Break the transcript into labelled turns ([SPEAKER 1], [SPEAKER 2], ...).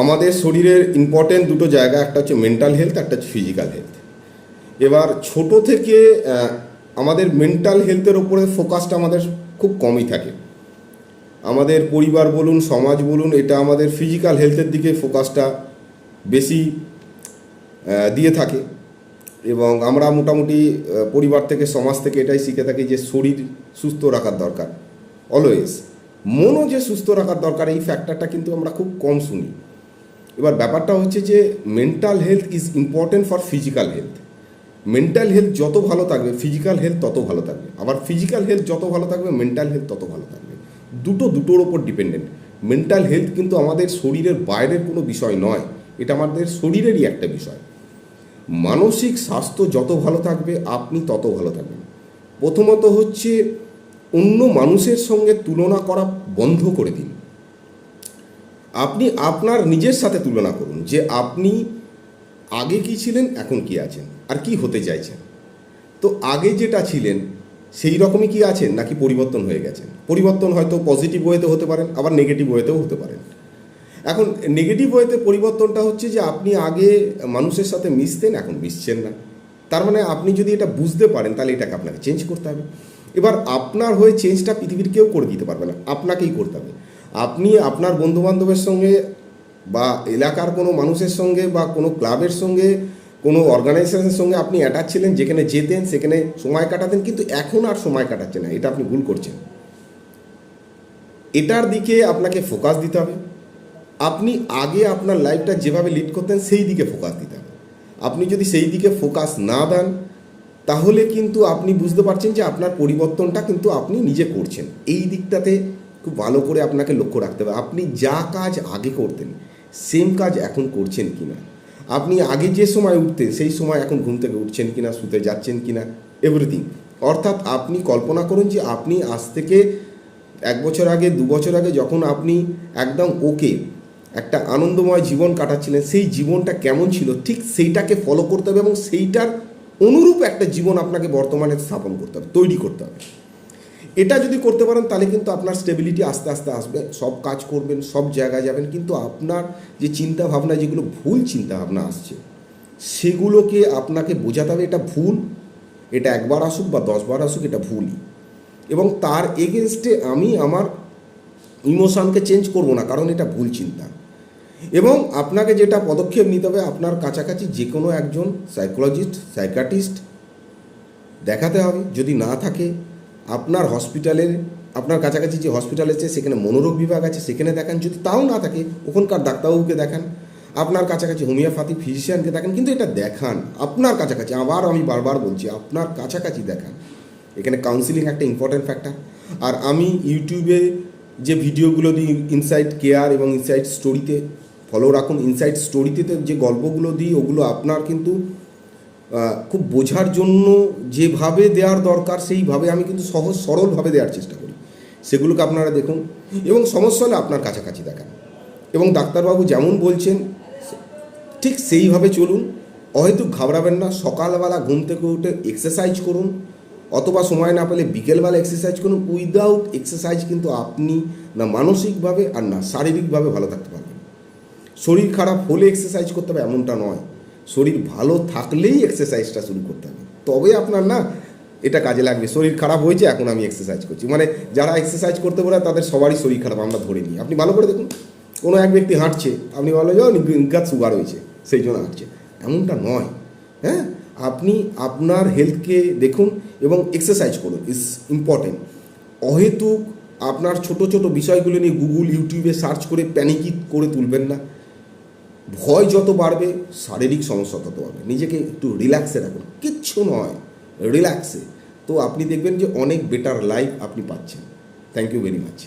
[SPEAKER 1] আমাদের শরীরের ইম্পর্টেন্ট দুটো জায়গা, একটা হচ্ছে মেন্টাল হেলথ একটা হচ্ছে ফিজিক্যাল হেলথ এবার ছোট থেকে আমাদের মেন্টাল হেলথের ওপরে ফোকাসটা আমাদের খুব কমই থাকে। আমাদের পরিবার বলুন, সমাজ বলুন, এটা আমাদের ফিজিক্যাল হেলথের দিকে ফোকাসটা বেশি দিয়ে থাকে। এবং আমরা মোটামুটি পরিবার থেকে, সমাজ থেকে এটাই শিখে থাকি যে শরীর সুস্থ রাখার দরকার অলওয়েজ মনও যে সুস্থ রাখার দরকার, এই ফ্যাক্টরটা কিন্তু আমরা খুব কম শুনি। এবার ব্যাপারটা হচ্ছে যে mental health is important for physical health mental health যত ভালো থাকবে ফিজিক্যাল হেলথ তত ভালো থাকবে। আবার ফিজিক্যাল হেলথ যত ভালো থাকবে মেন্টাল হেলথ তত ভালো থাকবে। দুটো দুটোর ওপর ডিপেন্ডেন্ট মেন্টাল হেলথ কিন্তু আমাদের শরীরের বাইরের কোনো বিষয় নয়, এটা আমাদের শরীরেরই একটা বিষয়। মানসিক স্বাস্থ্য যত ভালো থাকবে, আপনি তত ভালো থাকবেন। প্রথমত হচ্ছে অন্য মানুষের সঙ্গে তুলনা করা বন্ধ করে দিন। আপনি আপনার নিজের সাথে তুলনা করুন যে আপনি আগে কি ছিলেন, এখন কি আছেন, আর কি হতে চাইছেন। তো আগে যেটা ছিলেন, সেই রকমই কি আছেন, নাকি পরিবর্তন হয়ে গেছেন? পরিবর্তন হয়তো পজিটিভ ওয়েতে হতে পারেন, আবার নেগেটিভ ওয়েতেও হতে পারেন। এখন নেগেটিভ ওয়েতে পরিবর্তনটা হচ্ছে যে আপনি আগে মানুষের সাথে মিশতেন, এখন মিশছেন না। তার মানে আপনি যদি এটা বুঝতে পারেন, তাহলে এটাকে আপনাকে চেঞ্জ করতে হবে। এবার আপনার হয়ে চেঞ্জটা পৃথিবীর কেউ করে দিতে পারবে না, আপনাকেই করতে হবে। আপনি আপনার বন্ধুবান্ধবের সঙ্গে বা এলাকার কোনো মানুষের সঙ্গে বা কোনো ক্লাবের সঙ্গে, কোনো অর্গানাইজেশনের সঙ্গে আপনি অ্যাটাচ ছিলেন, যেখানে যেতেন, সেখানে সময় কাটাতেন, কিন্তু এখন আর সময় কাটাচ্ছেন না। এটা আপনি ভুল করছেন। এটার দিকে আপনাকে ফোকাস দিতে হবে। আপনি আগে আপনার লাইফটা যেভাবে লিড করতেন, সেই দিকে ফোকাস দিতে হবে। আপনি যদি সেই দিকে ফোকাস না দেন, তাহলে কিন্তু আপনি বুঝতে পারছেন যে আপনার পরিবর্তনটা কিন্তু আপনি নিজে করছেন। এই দিকটাতে খুব ভালো করে আপনাকে লক্ষ্য রাখতে হবে। আপনি যা কাজ আগে করতেন সেম কাজ এখন করছেন কি না আপনি আগে যে সময় উঠতেন, সেই সময় এখন ঘুম থেকে উঠছেন কি না শুতে যাচ্ছেন কিনা? এভরিথিং অর্থাৎ আপনি কল্পনা করুন যে আপনি আজ থেকে এক বছর আগে, দু বছর আগে যখন আপনি একদম ওকে একটা আনন্দময় জীবন কাটাচ্ছিলেন, সেই জীবনটা কেমন ছিল, ঠিক সেইটাকে ফলো করতে হবে এবং সেইটার অনুরূপ একটা জীবন আপনাকে বর্তমানে স্থাপন করতে হবে, তৈরি করতে হবে। এটা যদি করতে পারেন, তাহলে কিন্তু আপনার স্টেবিলিটি আস্তে আস্তে আসবে। সব কাজ করবেন, সব জায়গায় যাবেন, কিন্তু আপনার যে চিন্তা ভাবনা যেগুলো ভুল চিন্তা ভাবনা আসছে, সেগুলোকে আপনাকে বোঝাতে হবে, এটা ভুল, এটা একবার আসুক বা দশবার আসুক, এটা ভুলই। এবং তার এগেনস্টে আমি আমার ইমোশনকে চেঞ্জ করব না, কারণ এটা ভুল চিন্তা। এবং আপনাকে যেটা পদক্ষেপ নিতে হবে, আপনার কাছাকাছি যে কোনো একজন সাইকোলজিস্ট সাইকাটিস্ট দেখাতে হবে। যদি না থাকে আপনার হসপিটালের আপনার কাছাকাছি যে হসপিটাল আছে সেখানে মনোরোগ বিভাগ আছে, সেখানে দেখান। যদি তাও না থাকে, ওখানকার ডাক্তারবাবুকে দেখান। আপনার কাছাকাছি হোমিওপ্যাথি ফিজিশিয়ানকে দেখান। কিন্তু এটা দেখান, আপনার কাছাকাছি। আবার আমি বারবার বলছি, আপনার কাছাকাছি দেখান। এখানে কাউন্সিলিং একটা ইম্পর্ট্যান্ট ফ্যাক্টর আর আমি ইউটিউবে যে ভিডিওগুলো দিই ইনসাইট কেয়ার এবং ইনসাইট স্টোরিতে ফলো রাখুন। ইনসাইট স্টোরিতে যে গল্পগুলো দিই, ওগুলো আপনার কিন্তু খুব বোঝার জন্য যেভাবে দেওয়ার দরকার, সেইভাবে আমি কিন্তু সহজ সরলভাবে দেওয়ার চেষ্টা করি। সেগুলোকে আপনারা দেখুন এবং সমস্যা হলে আপনার কাছাকাছি দেখান। এবং ডাক্তারবাবু যেমন বলছেন, ঠিক সেইভাবে চলুন। অহেতুক ঘাবড়াবেন না, সকালবেলা ঘুম থেকে উঠে এক্সারসাইজ করুন। অথবা সময় না পেলে বিকেলবেলা এক্সারসাইজ করুন। উইদাউট এক্সারসাইজ কিন্তু আপনি না মানসিকভাবে আর না শারীরিকভাবে ভালো থাকতে পারবেন। শরীর খারাপ হলে এক্সারসাইজ করতে হবে এমনটা নয়। শরীর ভালো থাকলেই এক্সারসাইজটা শুরু করতে হবে। তবে আপনার না, এটা কাজে লাগবে। শরীর খারাপ হয়েছে, এখন আমি এক্সারসাইজ করছি। মানে যারা এক্সারসাইজ করতে পারে তাদের সবারই শরীর খারাপ, আমরা ধরে নিই। আপনি ভালো করে দেখুন, কোনো এক ব্যক্তি হাঁটছে, আপনি বলো যে গাছ সুগার হয়েছে সেই জন্য হাঁটছে। এমনটা নয়। হ্যাঁ? আপনি আপনার হেলথকে দেখুন এবং এক্সারসাইজ করুন। ইজ ইম্পর্টেন্ট অহেতুক আপনার ছোট ছোট বিষয়গুলো নিয়ে গুগল ইউটিউবে সার্চ করে প্যানিকি করে তুলবেন না। ভয় যত বাড়বে, শারীরিক সমস্যা তত বাড়বে। নিজেকে একটু রিল্যাক্সে রাখুন। কিচ্ছু নয় রিল্যাক্সে তো আপনি দেখবেন যে অনেক বেটার লাইফ আপনি পাচ্ছেন। Thank you very much